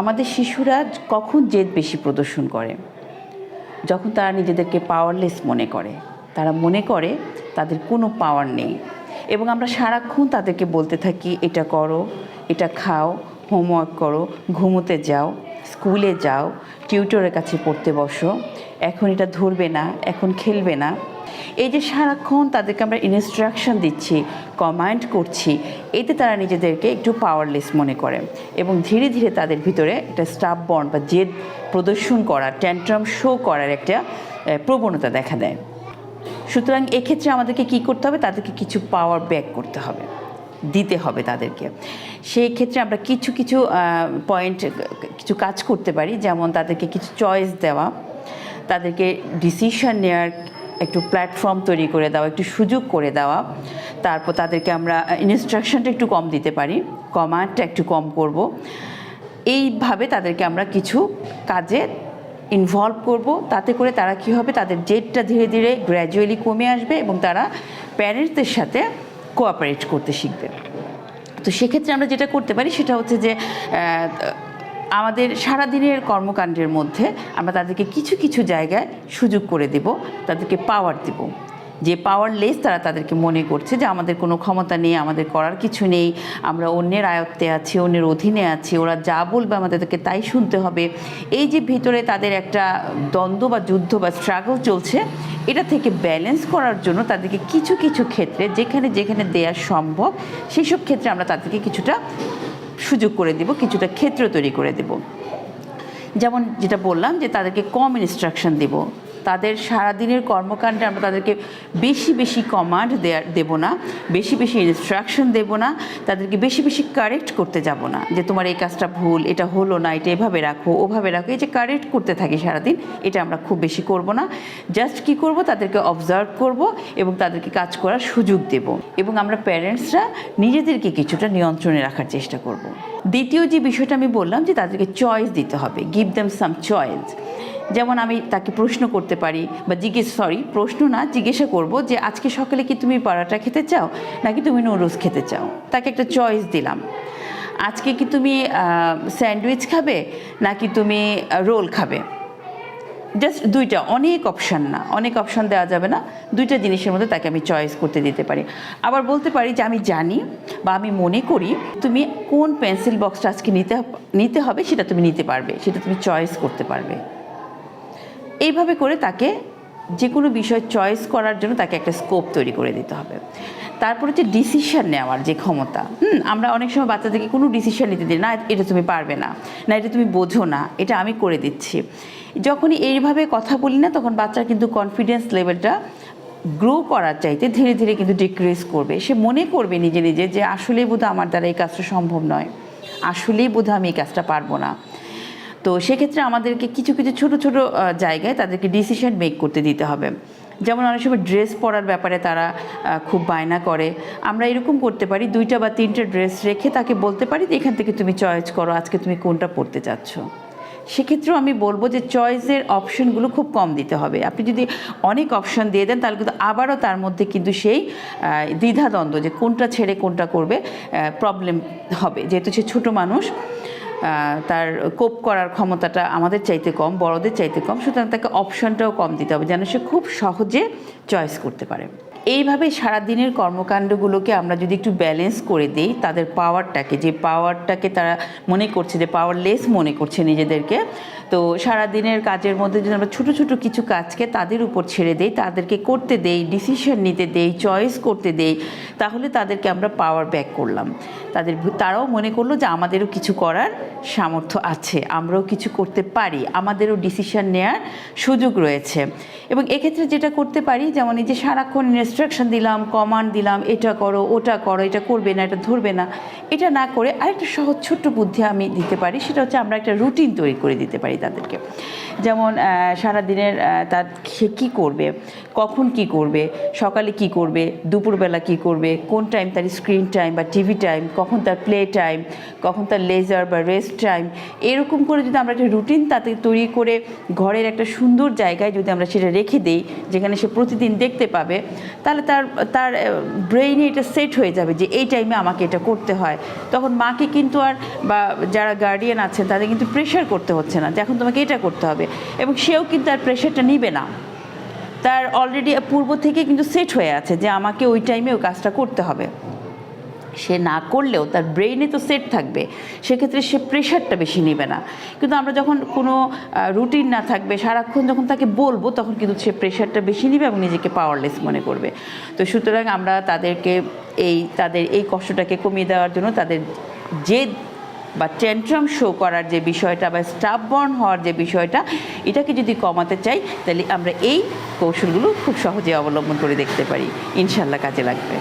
আমাদের শিশুরা কখন জেদ বেশি প্রদর্শন করে? যখন তারা নিজেদেরকে পাওয়ারলেস মনে করে, তারা মনে করে তাদের কোনো পাওয়ার নেই এবং আমরা সারাক্ষণ তাদেরকে বলতে থাকি, এটা করো, এটা খাও হোমওয়ার্ক করো, ঘুমোতে যাও স্কুলে যাও টিউটরের কাছে পড়তে বসো। এখন এটা ধরবে না, এখন খেলবে না। এই যে সারাক্ষণ তাদেরকে আমরা ইনস্ট্রাকশন দিচ্ছি কমান্ড করছি, এতে তারা নিজেদেরকে একটু পাওয়ারলেস মনে করে এবং ধীরে ধীরে তাদের ভিতরে একটা স্টাফ বন্ড বা জেদ প্রদর্শন করা ট্যান্ট্রাম শো করার একটা প্রবণতা দেখা দেয়। সুতরাং এক্ষেত্রে আমাদেরকে কি করতে হবে? তাদেরকে কিছু পাওয়ার ব্যাক করতে হবে, দিতে হবে তাদেরকে। সেই ক্ষেত্রে আমরা কিছু কিছু পয়েন্ট কিছু কাজ করতে পারি, যেমন তাদেরকে কিছু চয়েস দেওয়া। তাদেরকে ডিসিশন নেওয়ার একটু প্ল্যাটফর্ম তৈরি করে দেওয়া, একটু সুযোগ করে দেওয়া। তারপর তাদেরকে আমরা ইনস্ট্রাকশনটা একটু কম দিতে পারি কমান্ডটা একটু কম করব। এইভাবে তাদেরকে আমরা কিছু কাজে ইনভলভ করব। তাতে করে তারা কি হবে, তাদের জেটটা ধীরে ধীরে গ্র্যাজুয়ালি কমে আসবে এবং তারা প্যারেন্টসদের সাথে কোঅপারেট করতে শিখবে। তো সেক্ষেত্রে আমরা যেটা করতে পারি, সেটা হচ্ছে যে আমাদের সারাদিনের কর্মকাণ্ডের মধ্যে আমরা তাদেরকে কিছু কিছু জায়গায় সুযোগ করে দেব, তাদেরকে পাওয়ার দেব। যে পাওয়ারলেস তারা তাদেরকে মনে করছে যে আমাদের কোনো ক্ষমতা নেই, আমাদের করার কিছু নেই, আমরা অন্যের আয়ত্তে আছি, অন্যের অধীনে আছি, ওরা যা বলবে আমাদেরকে তাই শুনতে হবে। এই যে ভিতরে তাদের একটা দ্বন্দ্ব বা যুদ্ধ বা স্ট্রাগল চলছে, এটা থেকে ব্যালেন্স করার জন্য তাদেরকে কিছু কিছু ক্ষেত্রে যেখানে যেখানে দেওয়া সম্ভব সেই সব ক্ষেত্রে আমরা তাদেরকে কিছুটা সুযোগ করে দিব, কিছুটা ক্ষেত্র তৈরি করে দেব। যেমন যেটা বললাম যে তাদেরকে কম ইনস্ট্রাকশন দেব। তাদের সারাদিনের কর্মকাণ্ডে আমরা তাদেরকে বেশি বেশি কমান্ড দেওয়ার দেব না, বেশি বেশি ইনস্ট্রাকশন দেব না, তাদেরকে বেশি বেশি কারেক্ট করতে যাব না, যে তোমার এই কাজটা ভুল, এটা হলো না, এটা এভাবে রাখো, ওভাবে রাখো, এই যে কারেক্ট করতে থাকি সারাদিন, এটা আমরা খুব বেশি করব না জাস্ট কি করব, তাদেরকে অবজার্ভ করব এবং তাদেরকে কাজ করার সুযোগ দেব এবং আমরা প্যারেন্টসরা নিজেদেরকে কিছুটা নিয়ন্ত্রণে রাখার চেষ্টা করব। দ্বিতীয় যে বিষয়টা আমি বললাম যে তাদেরকে চয়েস দিতে হবে গিভ দেম সাম চয়েস যেমন আমি তাকে প্রশ্ন করতে পারি বা জিজ্ঞেস সরি প্রশ্ন না, জিজ্ঞাসা করব যে আজকে সকালে কি তুমি পরাটা খেতে চাও নাকি তুমি নুডলস খেতে চাও? তাকে একটা চয়েস দিলাম। আজকে কি তুমি স্যান্ডউইচ খাবে নাকি তুমি রোল খাবে? জাস্ট দুইটা, অনেক অপশান না, অনেক অপশান দেওয়া যাবে না, দুইটা জিনিসের মধ্যে তাকে আমি চয়েস করতে দিতে পারি। আবার বলতে পারি যে আমি জানি বা আমি মনে করি তুমি কোন পেন্সিল বক্সটা আজকে নিতে নিতে হবে সেটা তুমি নিতে পারবে, সেটা তুমি চয়েস করতে পারবে। এইভাবে করে তাকে যে কোনো বিষয় চয়েস করার জন্য তাকে একটা স্কোপ তৈরি করে দিতে হবে। তারপর হচ্ছে ডিসিশন নেওয়ার যে ক্ষমতা। হুম, আমরা অনেক সময় বাচ্চাদেরকে কোনো ডিসিশন নিতে দিই না, এটা তুমি পারবে না না, এটা তুমি বোঝো না, এটা আমি করে দিচ্ছি। যখনই এইভাবে কথা বলি না, তখন বাচ্চার কিন্তু কনফিডেন্স লেভেলটা গ্রো করার চাইতে ধীরে ধীরে কিন্তু ডিক্রিজ করবে। সে মনে করবে নিজে নিজে যে, আসলেই বোধহয় আমার দ্বারা এই কাজটা সম্ভব নয়। আসলেই বোধহয় আমি এই কাজটা পারব না। তো সেক্ষেত্রে আমাদেরকে কিছু কিছু ছোট ছোট জায়গায় তাদেরকে ডিসিশন মেক করতে দিতে হবে। যেমন অনেক সময় ড্রেস পরার ব্যাপারে তারা খুব বায়না করে। আমরা এরকম করতে পারি, দুইটা বা তিনটা ড্রেস রেখে তাকে বলতে পারি যে, এখান থেকে তুমি চয়েস করো, আজকে তুমি কোনটা পরতে চাচ্ছ? সেক্ষেত্রেও আমি বলব যে চয়েসের অপশনগুলো খুব কম দিতে হবে। আপনি যদি অনেক অপশন দিয়ে দেন, তাহলে কিন্তু আবারও তার মধ্যে কিন্তু সেই দ্বিধাদ্বন্দ্ব যে, কোনটা ছেড়ে কোনটা করবে প্রবলেম হবে। যেহেতু সে ছোটো মানুষ তার কোপ করার ক্ষমতাটা আমাদের চাইতে কম, বড়দের চাইতে কম, সুতরাং তাকে অপশনটাও কম দিতে হবে যেন সে খুব সহজে চয়েস করতে পারে। এইভাবে সারাদিনের কর্মকাণ্ডগুলোকে আমরা যদি একটু ব্যালেন্স করে দিই, তাদের পাওয়ারটাকে যে পাওয়ারটাকে তারা মনে করছে, যে পাওয়ারলেস মনে করছে নিজেদেরকে তো সারাদিনের কাজের মধ্যে যদি আমরা ছোটো ছোটো কিছু কাজকে তাদের উপর ছেড়ে দেই, তাদেরকে করতে দেই ডিসিশন নিতে দেই চয়েস করতে দেই, তাহলে তাদেরকে আমরা পাওয়ার ব্যাক করলাম। তাদের তারাও মনে করল যে আমাদেরও কিছু করার সামর্থ্য আছে, আমরাও কিছু করতে পারি, আমাদেরও ডিসিশন নেওয়ার সুযোগ রয়েছে। এবং এক্ষেত্রে যেটা করতে পারি, যেমন এই যে সারাক্ষণ ইনস্ট্রাকশন দিলাম কমান্ড দিলাম, এটা করো, ওটা করো, এটা করবে না, এটা ধরবে না, এটা না করে আরেকটা সহজ ছোট্ট বুদ্ধি আমি দিতে পারি, সেটা হচ্ছে আমরা একটা রুটিন তৈরি করে দিতে পারি। তাদেরকে। যেমন আহ, সারাদিনের আহ, তার সে কী করবে কখন কি করবে সকালে কি করবে দুপুরবেলা কি করবে কোন টাইম তার স্ক্রিন টাইম বা টিভি টাইম কখন তার প্লে টাইম কখন তার লেজার বা রেস্ট টাইম এরকম করে যদি আমরা একটা রুটিন তাতে তৈরি করে ঘরের একটা সুন্দর জায়গায় যদি আমরা সেটা রেখে দিই যেখানে সে প্রতিদিন দেখতে পাবে তাহলে তার তার ব্রেইনে এটা সেট হয়ে যাবে যে এই টাইমে আমাকে এটা করতে হয়। তখন মাকে কিন্তু আর বা যারা গার্ডিয়ান আছেন তাদের কিন্তু প্রেশার করতে হচ্ছে না যে এখন তোমাকে এটা করতে হবে। এবং সেও কিন্তু আর প্রেশারটা নিবে না। তার অলরেডি পূর্ব থেকে কিন্তু সেট হয়ে আছে যে আমাকে ওই টাইমে ওই কাজটা করতে হবে। সে না করলেও তার ব্রেইনে তো সেট থাকবে। সেক্ষেত্রে সে প্রেশারটা বেশি নেবে না। কিন্তু আমরা যখন কোনো রুটিন না থাকবে, সারাক্ষণ যখন তাকে বলব, তখন কিন্তু সে প্রেশারটা বেশি নেবে এবং নিজেকে পাওয়ারলেস মনে করবে। তো সুতরাং আমরা তাদেরকে এই, তাদের এই কষ্টটাকে কমিয়ে দেওয়ার জন্য তাদের জেদ বা টেন্ট্রাম শো করার যে বিষয়টা বা স্টাফ বর্ন হওয়ার যে বিষয়টা, এটাকে যদি কমাতে চাই, তাহলে আমরা এই কৌশলগুলো খুব সহজে অবলম্বন করে দেখতে পারি। ইনশাল্লাহ কাজে লাগবে।